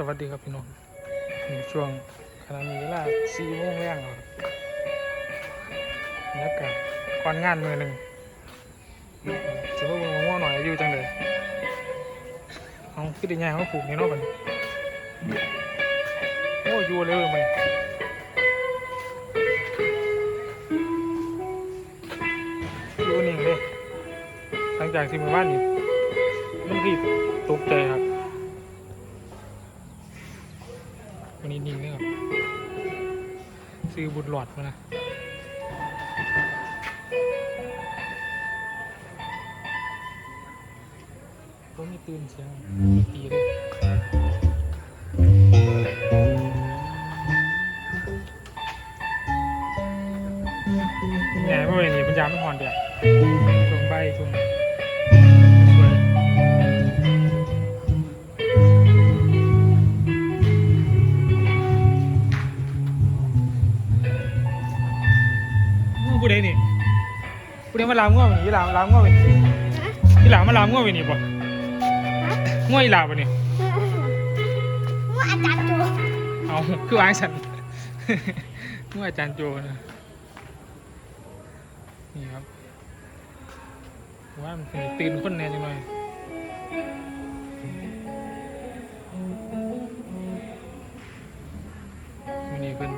สวัสดีครับพี่น้องในช่วงขณะนี้เวลาสี่โมงแรงแล้วครับบรรยากาศก่อนงานมือหนึ่งจะว่าเบิ่งง่วงหน่อยอยู่จังเลยเอาคือได้ยางเขาผูกนี่เนาะบันโอ้อยู่เลยมันอยู่นิ่งเลยหลังจากที่มือบ้านนี่มันรีบตกใจครับ อบุญหลอดมานะผมมีตื่นเสียงดนตรีเลย ผู้ใดมาลามง่วงวันนี้ลามลามง่วงวันนี้ที่หลามมาลามง่วงวันนี้ป่ะง่วงอีหลาป่ะนี่ว่าอาจารย์จูเอาคือวางฉันง่วงอาจารย์โจนะนี่ครับว่ามันเป็นตื่นคนแน่จังหน่อยวันนี้เป็น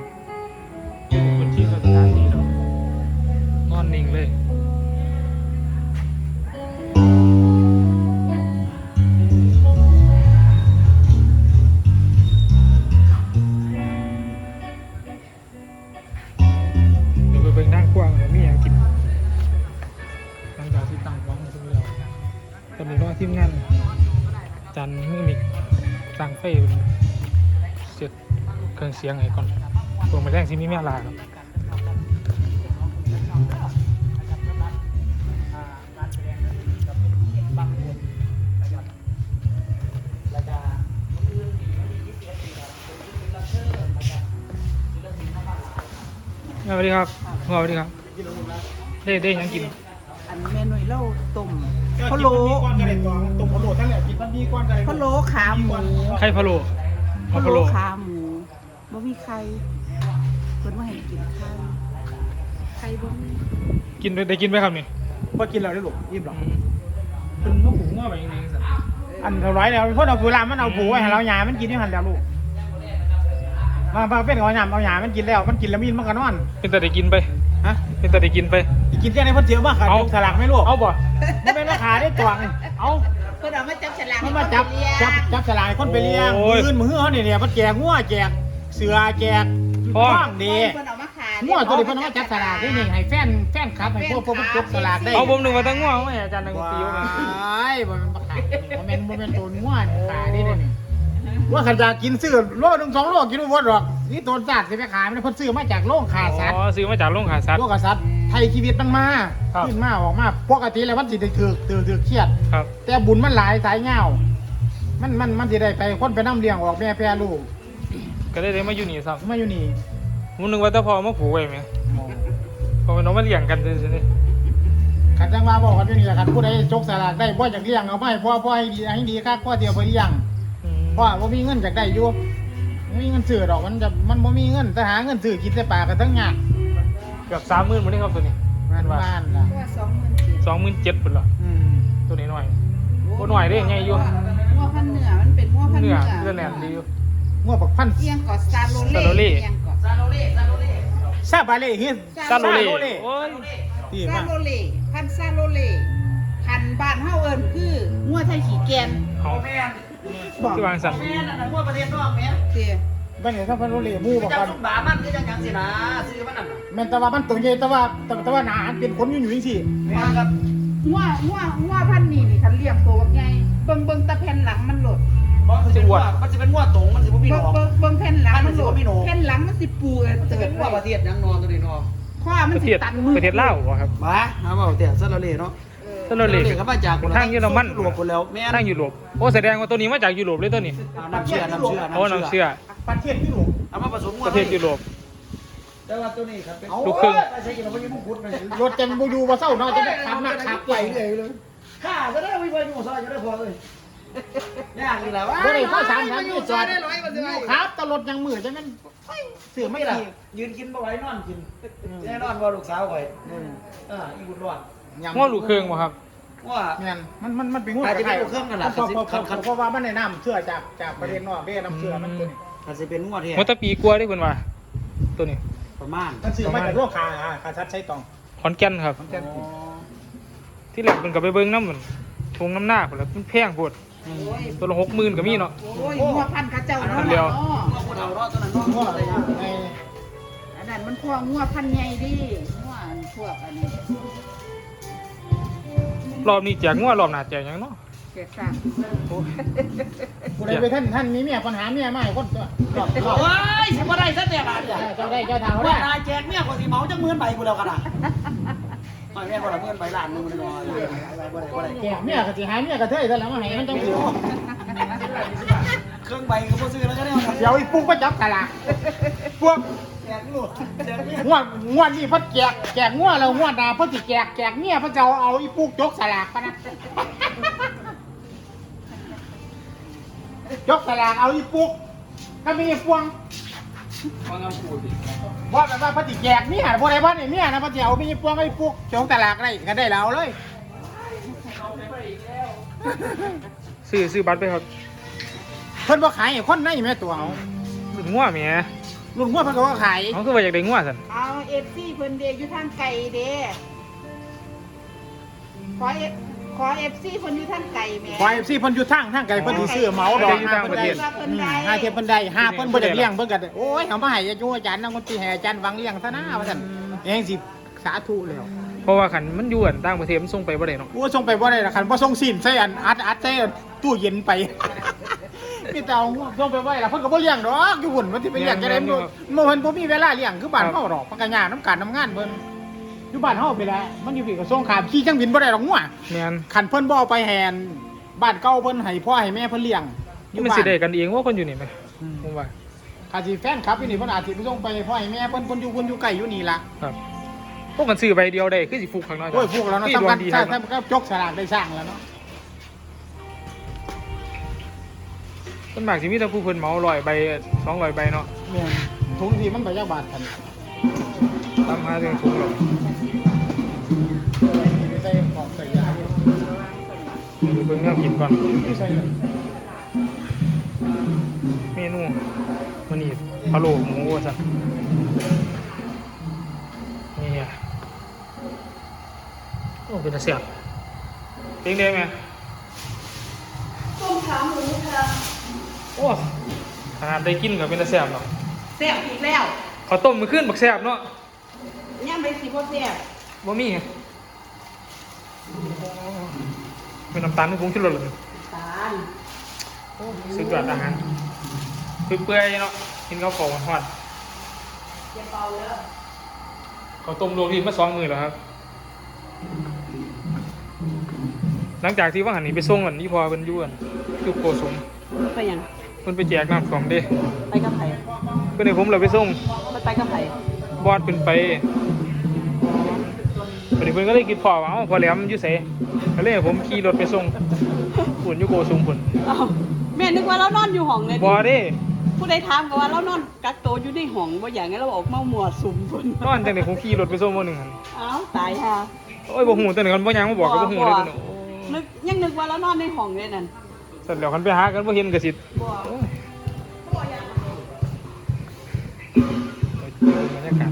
คนที่สถานที่เรานอนนิ่งเลย นี้ก็ทีมงานจันมือมิกสร้างไฟเป็นเสร็จเครื่องเสียงให้ก่อนตัวมาแรงที่มีแม่ลาครับสวัสดีครับสวัสดีครับได้ได้ยังกิน อันเมนูเหล้าต้ม พะโล้ตุ่มพะโล้ทั้งแหละกินมันมีก้อนกันเลยพะโล้ขาหมูไข่พะโล้เอาพะพะโล้โล้ขาหมูบ่มีไข่เพิ่นว่าให้กินไข่ไข่บ่มีกินได้กินไหมครับนี่พอกินแล้วได้หลุกอิ่มหรอเป็นมะขุงว่าไปยังไงสัตว์อันเท่าไรแล้วพวกเราผูรามมันเอาผูไว้ให้เราหยามันกินที่หันแล้วลูกมาพาเป็นเอาหยามเอาหยามันกินแล้ว มันกินแล้วมีมันก็นอน เป็นแต่ได้กินไปฮะเป็นแต่ได้กินไป กินแค่ไหนเพิ่นเจียวมาขาดเอายกสลักไหม่ลูกเอาบ่มันเป็นราคาได้ตวงเอาเพิ่นเอามาจับฉลากมันมาจับจับจับสลากให้คนไปเลี้ยงมืออื่นมือเฮือเขาเนี่ยเนี่ยมันแจกงัวแจกเสือแจกข้องดีเพิ่นเอามาขายงัวตัวนี้เพิ่นเอามาจับสลากได้นี่ให้แฟนแฟนคลับให้พวกพวกมันจบสลากได้เอาผมหนึ่งมาตั้งง่วงไม่อาจารย์นักดนตรีว้ว่าไงายบ่แมันประกาศบ่แม่นบ่แม่นตัวงัวขานี่เด้นี่ว่าขันจากกินซื้อโลหนึงสองโลกินบ่หมดหรอกนี่ตัวสัตว์สิไปขายมันเพิ่นซื้อมาจากโรงขาสัตว์อ๋อซื้อมาจากโรงขาสัตว์ โรงขาสัตว์ ไทยชีวิตมันมาครับ ขึ้นมาออกมาปกติแล้วมันสิได้ถือถือถือเครียด ครับ แต่บุญมันหลายสายเงามันมันมันสิได้ไปคนไปนํเลี้ยงออกแม่แพร่ลูกก็ได้ได้มาอยู่นี่ซ้มาอยู่นี่ำผมนึกว่าถ้าพอมาผูกไว้ไหมพอเป็นน้องมาเลี้ยงกันซื่อๆนี่ขันจังว่าบอกกันอยู่นี่แหละคันผู้ใดจกสลากได้บ่อยากเลี้ยงเอาไปพ่อพ่อให้ดีให้ดีคักพ่อเดียวไปเลี้ยง อืมเพราะว่าบ่มีเงินจากได้อยู่บ่มีเงินซื้อดอกมันจะมันบ่มีเงินแต่หาเงินซื้อกินแต่ปลากก็ทั้งยาก เกือบสามหมื่นหมดเลยครับตัวนี้บ้านบ้านล่ะว่า27,000สองหมื่นเจ็ดเป็นละอืมตัวนี้หน่อยโอ้หน่อยเด้ไงอยู่งัวพันธุ์เหนือมันเป็นงัวพันธุ์เนื้เหอนือเนื้อแหนมดีอยู่งัวบักพันเอียงก่อซาโลเล่ซาโลเล่อียงก่อซาโลเล่ซาโลเล่ซาบาเล่เฮ็ดซาโลเล่ซาโลเล่โอ้ยดีซามากโลเล่พันธุ์ซาโลเล่พันธุ์บ้านเฮาเอิ้นคืองัวไทยขี้แกนเอาบอกที่วางสัตว์เตี้ย บ้านนี้ซาบาโลเล่หมู่บักพันบามันคือจังจังสินะซื้อมันนั่นน่ะแม่นแต่ว่ามันตัวใหญ่แต่ว่าแต่แต่ว่าหนาอันเป็นขนอยู่อยู่จังซี่แม่นครับงัวงัวงัวพันธุ์นี้นี่คันเลี้ยงตัวบักใหญ่เบิ่งเบิ่งตะแผ่นหลังมันหลดบ่มันสิเป็นงัวมันสิเป็นงัวตรงมันสิบ่มีหนเบิ่งอก เบิ่งเบิ่งแผ่นหลังมันหลดมันสิบ่มีหนอก แผ่นหลังมันสิปูเอิ้นมันสิเติเป็ดนงัวประเทศหยังนอนตัวนี้เนาะข้อมัปนระสิเทศตัดมือประเทศลาวบ่ครับบ้าหาว่าแต่ซาโลเล่เนาะซาโลเล่ก็มาจากทางเยอรมันรวมหมดแล้วแม่นทางยุโรปโอ้แสดงว่าตัวนี้มาจากยุโรปเลยตัวนี้ อ่าน้ำเชื่อน้ำเชื่อโอ้น้ำเชื่อ ประเทศที่ลูกเอามาผสมงัวประเทศยุโรป แต่ว่าตัวนี้ครับเป็นเอาลูกครึ่ง ไปใช้กินแล้วมันยังมุกุดเลยรถจังบ่อยู่บ่เศร้าเนาะจะได้ขับนักขับไปเลยข้าจะได้วิวอยู่ซอยจะได้พอเลยยากนี่แหละวะบ่ได้พ่อสามสามอยู่ที่จจออดดได้ร้อยมันจะไงครับตลดยังมือจังนั้นเสือไม่ไม่ล่ะล่ะยืนกินบ่ไหวนอนกินแน่นอนว่าลูกสาวข่อยอ่าอีบุญรอดง้อลูกเครื่องบ่ครับว่า แม่นมันมันมันเป็นงูอาจจะเป็นลูกเครื่องกันล่ะ เพราะเพราะคันคันเพราะว่ามันในน้ำเชื่อจากจากประเทศนอกเด้น้ำเชื่อมันตัวนี้ อาจจะเป็นงวดแท้หัวตะปีกลัวได้เพิ่นว่า ตัวนี้ ประมาณมันซื้อมาจากโลกคาอ่าคาชัดใช้ตองขอนแก่นครับมันจะที่แรกเพิ่นก็ไปเบิ่งน้ำมันทงน้ำหน้าพุ่นแหล้วมันแพงโพดตัวละ60,000ก็มีเนาะ โอ้ยหัวพันกระเจ้าอันเดียวเนาะงวดผู้เฒ่ารอดตอนนั้นง้อเนาะอะไรนะในอันนั้นมันพวกงัวพันใหญ่ดิงัวอันพวกอันนี้รอบนี้แจกง้อรอบหน้าแจกหยังเนาะ เจ็ดสามโอ้ยผู้ใดไปท่านท่านมีเมียปัญหาเมียไม่คนตัวรอบรอบโอ้ยสิบ่ได้ซะแต่บาทเนี่ยเจ้าได้เจ้าทางเขาว่าได้นายแจกเมียคนสิเมาจักหมื่นใบกูแล้วกันอะไม่แม่นบ่ละหมื่นใบล้านหนึงมันน้อยบ่ได้บ่ได้บ่ได้แก่เมียก็สิหาเมียกระเทยซะแล้วมาให้มันจังสิเครื่องใบก็บ่ซื้อแล้วก็ได้เอาเดี๋ยวอีปุ๊กมาจับตลาดพวกแจกลูกแจกเมียงวดงวดนี่เพิ่นแจกแจกงวดแล้วงวดหน้าเพิ่นสิแจกแจกเมียเพิ่นจะเอาเอาอีปุ๊กยกสลากปะนะ ยกสลากเอาอีปุ๊กก็มีพวงฟังคำพูดดิว่าแบบว่าเพิ่นสิแจกเมียบ่ได้บ่นี่เมียนะเพิ่นสิเอามีพวงไอ้ปุ๊กยกสลากได้ก็ได้แล้วเอาเลยซื้อซื้อบัตรไปครับเพิ่นบ่ขายให้คนในแม่ตัวเอารุ่นง้อแหมรุ่นงวดเพิ่นก็บ่ขายเขาคือว่าอยากได้ง้อซั่นเอาเอฟซีเพิ่นเดอยู่ทางไก่เด้ขอเอฟ ขอเอฟซีเพิ่นอยู่ทางไก่แหม่ควายซี่เพิ่นอยู่ทางทางไกลเพิ่นสิซื้อเหมาดอกหาเพิ่นได้ว่าเพิ่นอืมได้หาเทียบเพิ่นได้หาเพิ่นบ่ได้เลี้ยงเพิ่นก็ได้โอ้ยเอามาให้อยู่อาจารย์นำคนที่ให้อาจารย์หวังเลี้ยงซะนะว่าซั่นเองสิสาธุแล้วเพราะว่าคันมันอยู่อันต่างประเทศมันส่งไปบ่ได้เนาะโอ้ส่งไปบ่ได้ล่ะคันบ่ส่งซีนใส่อันอัดอัดใส่ตู้เย็นไปมีแต่เอาส่งไปบ่ได้ล่ะเพิ่นก็บ่เลี้ยงดอกอยู่หุ่นมันสิไปเลี้ยงจังได๋มันบ่เพิ่นบ่มีเวลาเลี้ยงคือบ้านเฮาดอกมันก็ยากนํการนํงานเพิ่น อยู่บ้านเฮาไปแล้วมันอยู่พี่ก็ส่งขามขี่จังบินบ่ได้ดอกงัวแม่นคันเพิ่นบ่เอาไปแหนบ้านเก่าเพิ่นให้พ่อให้แม่เพิ่นเลี้ยงนี่มันสิได้กันเองว่าคนอยู่นี่ไหมผมว่าคาสิแฟนคลับอยู่นี่เพิ่นอาจสิไปส่งไปให้พ่อให้แม่เพิ่นเพิ่นอยู่เพิ่นอยู่ใกล้อยู่นี่ล่ะครับพวกมันซื้อใบเดียวได้คือสิฟุกข้างน้อยโอ้ยพวกเราเนาะที่ดทำวกังนดีถ้าครับถ้าก็จกสลากได้สร้างแล้วเนาะต้นหมากสิมีแต่ผู้เพิ่นเหมาร้อยใบสองร้อยใบเนาะแม่นถุงที่มันไปจักบาทกัน ตามหาเรื่องถุงหรอกไม่ใส่ของใส่ยาอยู่เดี๋ยวเบิ่งแนวกินก่อนไม่ใส่เลยเมนูมันนี่พะโล้หมูว่าซั่นนี่อะโอ้เป็นตาเสียบเป็นได้ไหมต้มขาหมูค่ะโอ้ขนาดได้กินก็เป็นตาเสียบเนาะแซ่บอีกแล้วข้าวต้มมื้อคืนบักแซ่บเนาะ ย่ำไปสิบ่แซ่บบ่มีไงเป็นน้ำตาลไม่ปรุงชูรสเลย ตาลสุดยอดอาหารเปื่อยๆเนาะกินข้าวของทอดเจ็บเบาแล้วข้าวต้มรวมที่มาสองมือแล้วครับ หลังจากที่ว่างหันนี้ไปส่งกันนี่พอเป็นอยุ่อันอยุโกสมไปยังเพิ่นไปแจกน้ำของเด้ไปกับไผเพิ่นให้ผมเลยไปส่งไปกับไผบอดเพิ่นไป วันนี้เพิ่นก็เลยคิดพอว่าเอ้าพอแหลมอยู่ไสก็เลยให้ผมขี่รถไปส่งปุ่นอยุโกสมปุ่นอ้าวแม่นึกว่าเรานอนอยู่ห้องเลยบ่เด้ผู้ใดถามก็ว่าเรานอนกักตัวอยู่ในห้องบ่อย่างนั้นเราออกมาหมวดสุ่มพุ่นนอนจังได๋ผมขี่รถไปส่งมื้อหนึงหั่นอ้าวตายค่ะโอ้ยบ่ฮู้ตัวนี้กันบ่ยังมาบอกก็บ่ฮู้เลยตัวนี้นึกยังนึกว่าเรานอนในห้องเลยนั่นเสร็จแล้วคันไปหากันบ่เห็นก็สิบ่ โอ้ยบรรยากาศ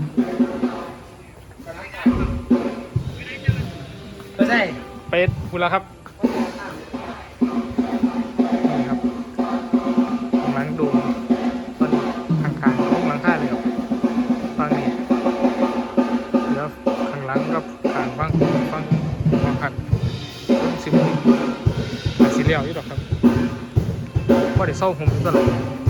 ไม่ใช่ไปพูดแล้วครับนี่ครับข้างหลังดูตอนข้างๆข้างหลังค่าเลยครับฟังนี่แล้วข้างหลังกับข้างฟังฟังฟังขันสิบอาสิเลียวอยู่ดอกครับว่าได้เศร้าผมตลอด